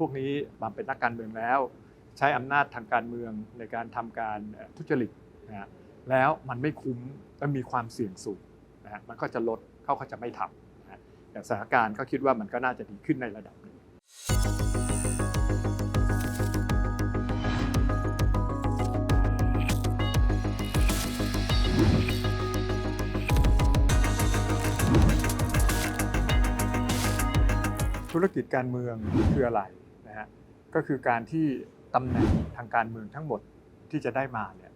พวกนี้มาเป็นนักการเมืองแล้ว ใช้อำนาจทางการเมืองในการทำการทุจริตนะฮะแล้วมันไม่คุ้มมันมีความเสี่ยงสูงนะฮะมันก็จะลดเขาก็จะไม่ทำนะฮะแต่สถานการณ์ก็คิดว่ามันก็น่าจะดีขึ้นในระดับหนึ่งธุรกิจการเมืองคืออะไร นะฮะก็คือการที่ตำแหน่งทางการเมืองทั้งหมดที่จะได้มาเนี่ย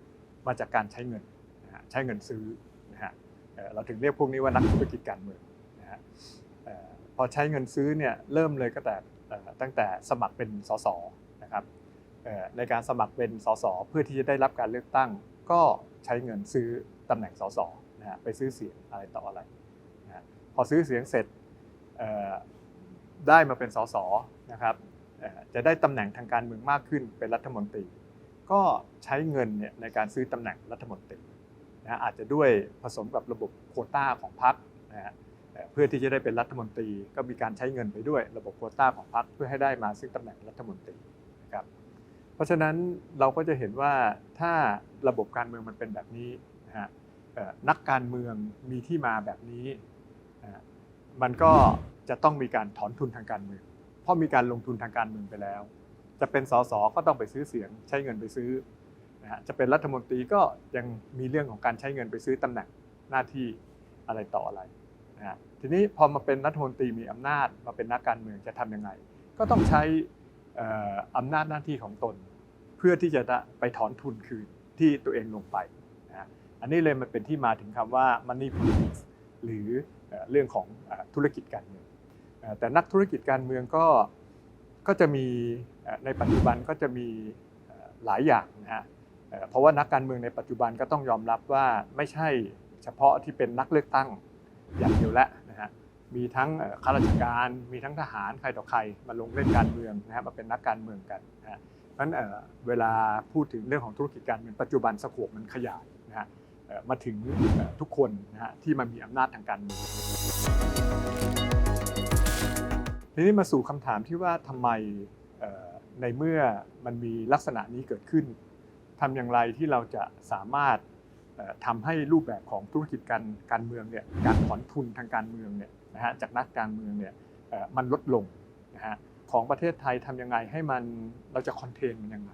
มาจากการใช้เงินนะฮะใช้เงินซื้อนะฮะเราถึงเรียกพวกนี้ว่านักธุรกิจการเมืองนะฮะพอใช้เงินซื้อเนี่ยเริ่มเลยก็แต่ตั้งแต่สมัครเป็นสสนะครับเอ่อในการสมัครเป็นสสเพื่อที่จะได้รับการเลือกตั้ง ก็ใช้เงินซื้อตำแหน่งสสนะฮะไปซื้อเสียงอะไรต่ออะไรนะพอซื้อเสียงเสร็จได้มาเป็นสสนะครับ จะได้ตำแหน่งทางการเมืองมากขึ้นเป็นรัฐมนตรี ก็ใช้เงินเนี่ยในการซื้อตำแหน่งรัฐมนตรีนะอาจจะด้วยผสมกับระบบโคต้าของพรรคนะฮะเพื่อที่จะได้เป็นรัฐมนตรี ก็มีการใช้เงินไปด้วย ระบบโคต้าของพรรคเพื่อให้ได้มาซึ่งตำแหน่งรัฐมนตรีนะครับเพราะฉะนั้นเราก็จะเห็นว่าถ้าระบบการเมืองมันเป็นแบบนี้นะฮะนักการเมืองมีที่มาแบบนี้ มันก็จะต้องมีการถอนทุนทางการเมือง เพราะมีการลงทุนทางการเมืองไปแล้ว จะเป็นสสก็ต้องไปซื้อเสียงใช้เงินไปซื้อนะฮะจะเป็นรัฐมนตรีก็ยังมีเรื่องของการใช้เงินไปซื้อตำแหน่งหน้าที่อะไรต่ออะไรนะฮะทีนี้พอมาเป็นรัฐมนตรีมีอำนาจมาเป็นนักการเมืองจะทำยังไง ก็ต้องใช้อำนาจหน้าที่ของตน เพื่อที่จะไปถอนทุนคืนที่ตัวเองลงไปนะฮะอันนี้เลยมันเป็นที่มาถึงคำว่า money politics หรือเรื่องของธุรกิจการเมืองเอ่อ แต่นักธุรกิจการเมืองก็ก็จะมีในปัจจุบันก็จะมีหลายอย่างนะฮะเพราะว่านักการเมืองในปัจจุบันก็ต้องยอมรับว่าไม่ใช่เฉพาะที่เป็นนักเลือกตั้งอย่างเดียวแล้วนะฮะมีทั้งข้าราชการมีทั้งทหารใครต่อใครมาลงเล่นการเมืองนะฮะมาเป็นนักการเมืองกันนะฮะเพราะนั้นเวลาพูดถึงเรื่องของธุรกิจการเมืองปัจจุบันสโคปมันขยายนะฮะมาถึงเอ่อทุกคนนะฮะที่มันมีอำนาจทางการเมือง ทีนี้มาสู่คำถามที่ว่าทำไมในเมื่อมันมีลักษณะนี้เกิดขึ้นทำอย่างไรที่เราจะสามารถเอ่อทำให้รูปแบบของธุรกิจการการเมืองเนี่ยการถอนทุนทางการเมืองเนี่ยนะฮะจากนักการเมืองเนี่ยมันลดลงนะฮะของประเทศไทยทำยังไงให้มันเราจะคอนเทนมันยังไง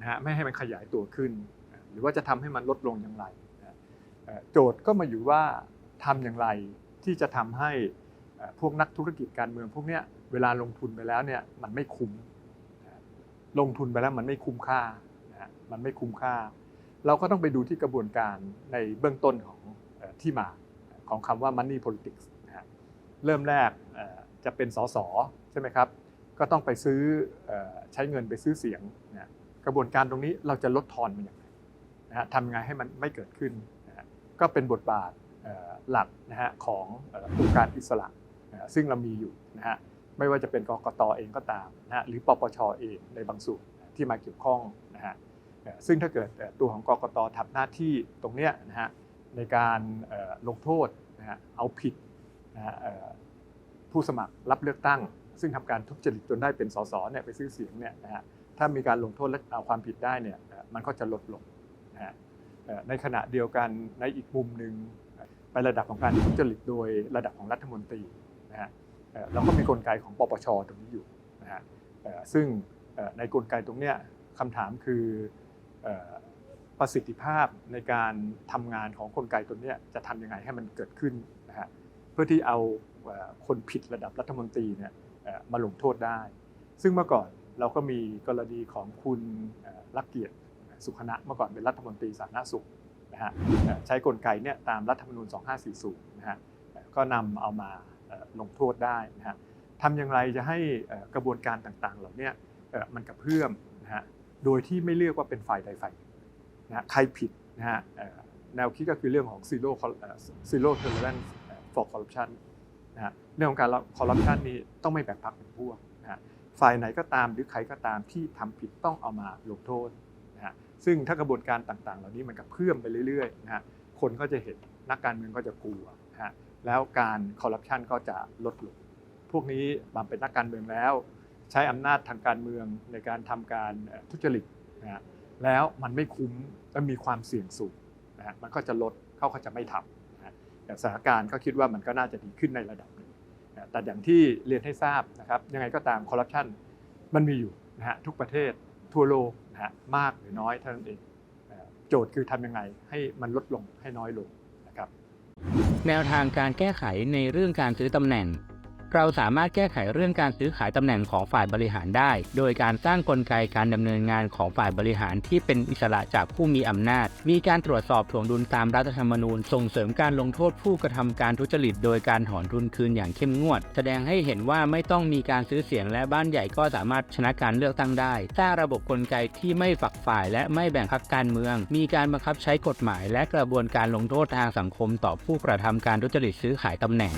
นะฮะไม่ให้มันขยายตัวขึ้น หรือว่าจะทำให้มันลดลงอย่างไร โจทย์ก็มาอยู่ว่าทำอย่างไรที่จะทำให้ พวกนักธุรกิจการเมืองพวกเนี้ยเวลาลงทุนไปแล้วเนี่ยมันไม่คุ้ม ลงทุนไปแล้วมันไม่คุ้มค่านะมันไม่คุ้มค่า เราก็ต้องไปดูที่กระบวนการในเบื้องต้นของที่มาของคำว่า money politics นะเริ่มแรกจะเป็นสสใช่ไหมครับ ก็ต้องไปซื้อใช้เงินไปซื้อเสียงนะกระบวนการตรงนี้เราจะลดทอนมันอย่างไรนะฮะทำยังไงให้มันไม่เกิดขึ้นนะก็เป็นบทบาทหลักนะฮะขององค์การอิสระ นะซึ่งเรามีอยู่นะฮะไม่ว่าจะเป็นกกตเองก็ตามนะฮะหรือปปชเองในบางส่วนที่มาเกี่ยวข้องนะฮะซึ่งถ้าเกิดตัวของกกตทำหน้าที่ตรงเนี้ยนะฮะในการลงโทษนะฮะเอาผิดนะฮะผู้สมัครรับเลือกตั้ง ซึ่งทำการทุจริตจนได้เป็นสสเนี่ยไปซื้อเสียงเนี่ยนะฮะถ้ามีการลงโทษและเอาความผิดได้เนี่ยมันก็จะลดลงนะฮะในขณะเดียวกันในอีกมุมหนึ่งไประดับของการทุจริตโดยระดับของรัฐมนตรี นะฮะเราก็มีกลไกของปปชตรงนี้อยู่นะฮะซึ่งในกลไกตรงเนี้ยคำถามคือประสิทธิภาพในการทำงานของกลไกตัวเนี้ยจะทำยังไงให้มันเกิดขึ้นนะฮะเพื่อที่เอาคนผิดระดับรัฐมนตรีเนี่ยมาลงโทษได้ ซึ่งเมื่อก่อนเราก็มีกรณีของคุณลักเกียรติสุขนะเมื่อก่อนเป็นรัฐมนตรีสาธารณสุขนะฮะใช้กลไกเนี่ยตามรัฐธรรมนูญ 2540นะฮะเอ่อก็นำเอามา ลงโทษได้นะฮะทำอย่างไรจะให้กระบวนการต่างๆ เหล่าเนี้เอ่อมันกระเพื่อมนะฮะโดยที่ไม่เลือกว่าเป็นฝ่ายใดฝ่ายนะใครผิดนะฮะแนวคิดก็คือเรื่องของ zero cor- เอ่อ zero tolerance for corruption นะฮะเรื่องของการคอร์รัปชันนี่ต้องไม่แบ่งพรรคเป็นพวกนะฮะฝ่ายไหนก็ตามหรือใครก็ตามที่ทำผิดต้องเอามาลงโทษนะฮะซึ่งถ้ากระบวนการต่างๆ เหล่านี้มันกระเพื่อมไปเรื่อยๆนะฮะคนก็จะเห็นนักการเมืองก็จะกลัวนะฮะ แล้วการคอร์รัปชันก็จะลดลง พวกนี้มาเป็นนักการเมืองแล้ว ใช้อำนาจทางการเมืองในการทำการทุจริตนะฮะแล้วมันไม่คุ้มและมีความเสี่ยงสูงนะฮะมันก็จะลดเขาก็จะไม่ทำนะฮะแต่สถานการณ์ก็คิดว่ามันก็น่าจะดีขึ้นในระดับหนึ่งนะแต่อย่างที่เรียนให้ทราบนะครับยังไงก็ตามคอร์รัปชันมันมีอยู่นะฮะทุกประเทศทั่วโลกนะฮะมากหรือน้อยเท่านั้นเองโจทย์คือทำยังไงให้มันลดลงให้น้อยลง แนวทางการแก้ไขในเรื่องการซื้อตำแหน่ง เราสามารถแก้ไขเรื่องการซื้อขายตำแหน่งของฝ่ายบริหารได้ โดยการสร้างกลไกการดำเนินงานของฝ่ายบริหารที่เป็นอิสระจากผู้มีอำนาจ มีการตรวจสอบถ่วงดุลตามรัฐธรรมนูญ ส่งเสริมการลงโทษผู้กระทำการทุจริต โดยการถอนทุนคืนอย่างเข้มงวด แสดงให้เห็นว่าไม่ต้องมีการซื้อเสียงและบ้านใหญ่ก็สามารถชนะการเลือกตั้งได้ สร้างระบบกลไกที่ไม่ฝักฝ่ายและไม่แบ่งพรรคการเมือง มีการบังคับใช้กฎหมาย และกระบวนการลงโทษทางสังคมต่อผู้กระทำการทุจริตซื้อขายตำแหน่ง